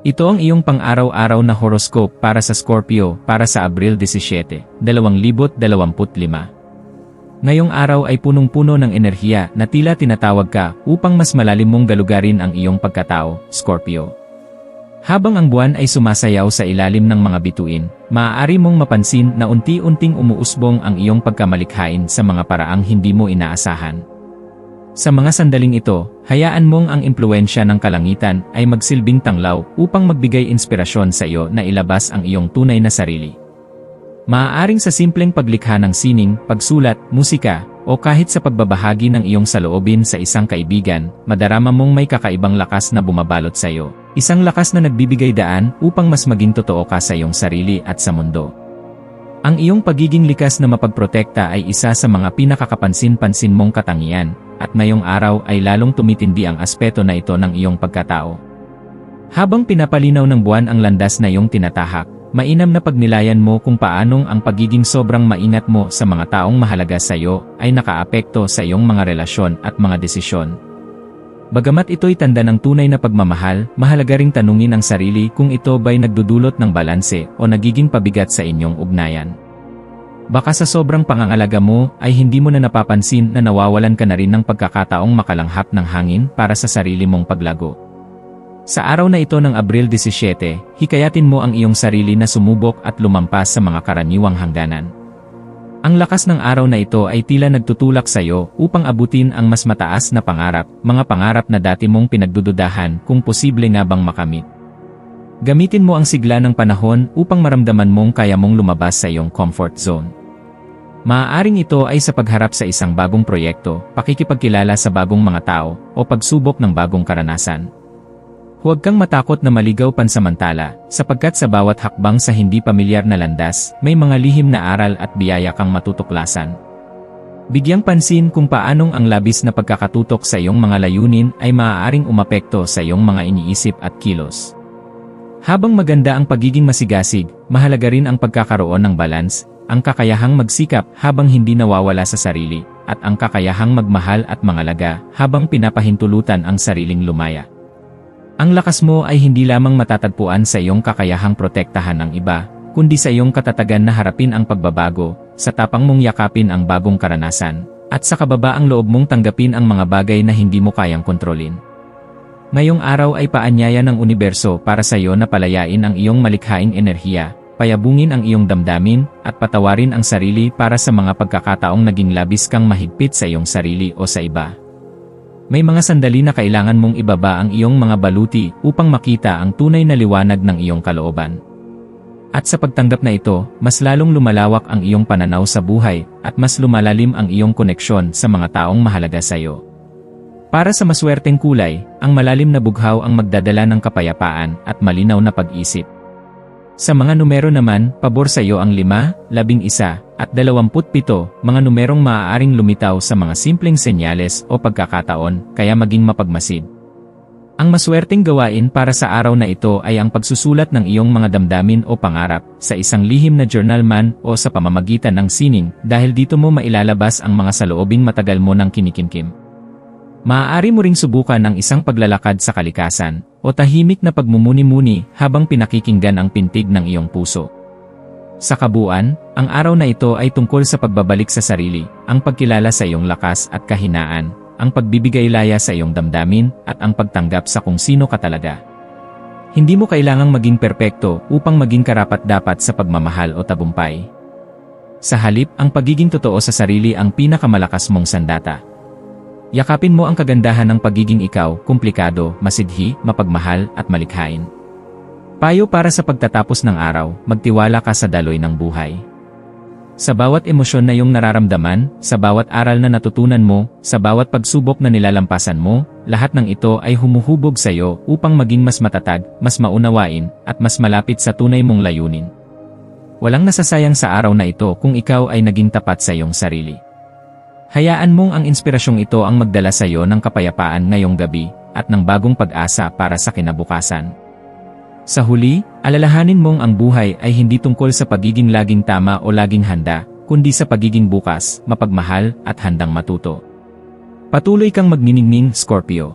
Ito ang iyong pang-araw-araw na horoscope para sa Scorpio para sa Abril 17, 2025. Ngayong araw ay punong-puno ng enerhiya na tila tinatawag ka upang mas malalim mong galugarin ang iyong pagkatao, Scorpio. Habang ang buwan ay sumasayaw sa ilalim ng mga bituin, maaari mong mapansin na unti-unting umuusbong ang iyong pagkamalikhain sa mga paraang hindi mo inaasahan. Sa mga sandaling ito, hayaan mong ang impluensya ng kalangitan ay magsilbing tanglaw upang magbigay inspirasyon sa iyo na ilabas ang iyong tunay na sarili. Maaaring sa simpleng paglikha ng sining, pagsulat, musika, o kahit sa pagbabahagi ng iyong saloobin sa isang kaibigan, madarama mong may kakaibang lakas na bumabalot sa iyo. Isang lakas na nagbibigay daan upang mas maging totoo ka sa iyong sarili at sa mundo. Ang iyong pagiging likas na mapagprotekta ay isa sa mga pinakakapansin-pansin mong katangian, at ngayong araw ay lalong tumitindi ang aspeto na ito ng iyong pagkatao. Habang pinapalinaw ng buwan ang landas na iyong tinatahak, mainam na pagnilayan mo kung paanong ang pagiging sobrang maingat mo sa mga taong mahalaga sa iyo ay nakaapekto sa iyong mga relasyon at mga desisyon. Bagamat ito'y tanda ng tunay na pagmamahal, mahalaga ring tanungin ang sarili kung ito ba'y nagdudulot ng balanse o nagiging pabigat sa inyong ugnayan. Baka sa sobrang pangangalaga mo ay hindi mo na napapansin na nawawalan ka na rin ng pagkakataong makalanghap ng hangin para sa sarili mong paglago. Sa araw na ito ng Abril 17, hikayatin mo ang iyong sarili na sumubok at lumampas sa mga karaniwang hangganan. Ang lakas ng araw na ito ay tila nagtutulak sa iyo upang abutin ang mas mataas na pangarap, mga pangarap na dati mong pinagdududahan kung posible nga bang makamit. Gamitin mo ang sigla ng panahon upang maramdaman mong kaya mong lumabas sa iyong comfort zone. Maaaring ito ay sa pagharap sa isang bagong proyekto, pakikipagkilala sa bagong mga tao, o pagsubok ng bagong karanasan. Huwag kang matakot na maligaw pansamantala, sapagkat sa bawat hakbang sa hindi pamilyar na landas, may mga lihim na aral at biyaya kang matutuklasan. Bigyang pansin kung paanong ang labis na pagkakatutok sa iyong mga layunin ay maaaring umapekto sa iyong mga iniisip at kilos. Habang maganda ang pagiging masigasig, mahalaga rin ang pagkakaroon ng balance, ang kakayahang magsikap habang hindi nawawala sa sarili, at ang kakayahang magmahal at mangalaga habang pinapahintulutan ang sariling lumaya. Ang lakas mo ay hindi lamang matatagpuan sa iyong kakayahang protektahan ng iba, kundi sa iyong katatagan na harapin ang pagbabago, sa tapang mong yakapin ang bagong karanasan, at sa kababaang loob mong tanggapin ang mga bagay na hindi mo kayang kontrolin. Ngayong araw ay paanyaya ng universo para sa iyo na palayain ang iyong malikhaing enerhiya, payabungin ang iyong damdamin, at patawarin ang sarili para sa mga pagkakataong naging labis kang mahigpit sa iyong sarili o sa iba. May mga sandali na kailangan mong ibaba ang iyong mga baluti upang makita ang tunay na liwanag ng iyong kalooban. At sa pagtanggap na ito, mas lalong lumalawak ang iyong pananaw sa buhay at mas lumalalim ang iyong koneksyon sa mga taong mahalaga sa iyo. Para sa maswerteng kulay, ang malalim na bughaw ang magdadala ng kapayapaan at malinaw na pag-isip. Sa mga numero naman, pabor sa iyo ang 5, 11, at 27, mga numerong maaaring lumitaw sa mga simpleng senyales o pagkakataon, kaya maging mapagmasid. Ang maswerteng gawain para sa araw na ito ay ang pagsusulat ng iyong mga damdamin o pangarap sa isang lihim na journal man o sa pamamagitan ng sining dahil dito mo mailalabas ang mga saloobing matagal mo ng kinikimkim. Maaari mo ring subukan ang isang paglalakad sa kalikasan, o tahimik na pagmumuni-muni habang pinakikinggan ang pintig ng iyong puso. Sa kabuuan, ang araw na ito ay tungkol sa pagbabalik sa sarili, ang pagkilala sa iyong lakas at kahinaan, ang pagbibigay laya sa iyong damdamin, at ang pagtanggap sa kung sino ka talaga. Hindi mo kailangang maging perpekto upang maging karapat-dapat sa pagmamahal o tabumpay. Sa halip, ang pagiging totoo sa sarili ang pinakamalakas mong sandata. Yakapin mo ang kagandahan ng pagiging ikaw, komplikado, masidhi, mapagmahal, at malikhain. Payo para sa pagtatapos ng araw, magtiwala ka sa daloy ng buhay. Sa bawat emosyon na iyong nararamdaman, sa bawat aral na natutunan mo, sa bawat pagsubok na nilalampasan mo, lahat ng ito ay humuhubog sa iyo upang maging mas matatag, mas maunawain, at mas malapit sa tunay mong layunin. Walang nasasayang sa araw na ito kung ikaw ay naging tapat sa iyong sarili. Hayaan mong ang inspirasyong ito ang magdala sa iyo ng kapayapaan ngayong gabi at ng bagong pag-asa para sa kinabukasan. Sa huli, alalahanin mong ang buhay ay hindi tungkol sa pagiging laging tama o laging handa, kundi sa pagiging bukas, mapagmahal, at handang matuto. Patuloy kang magniningning, Scorpio.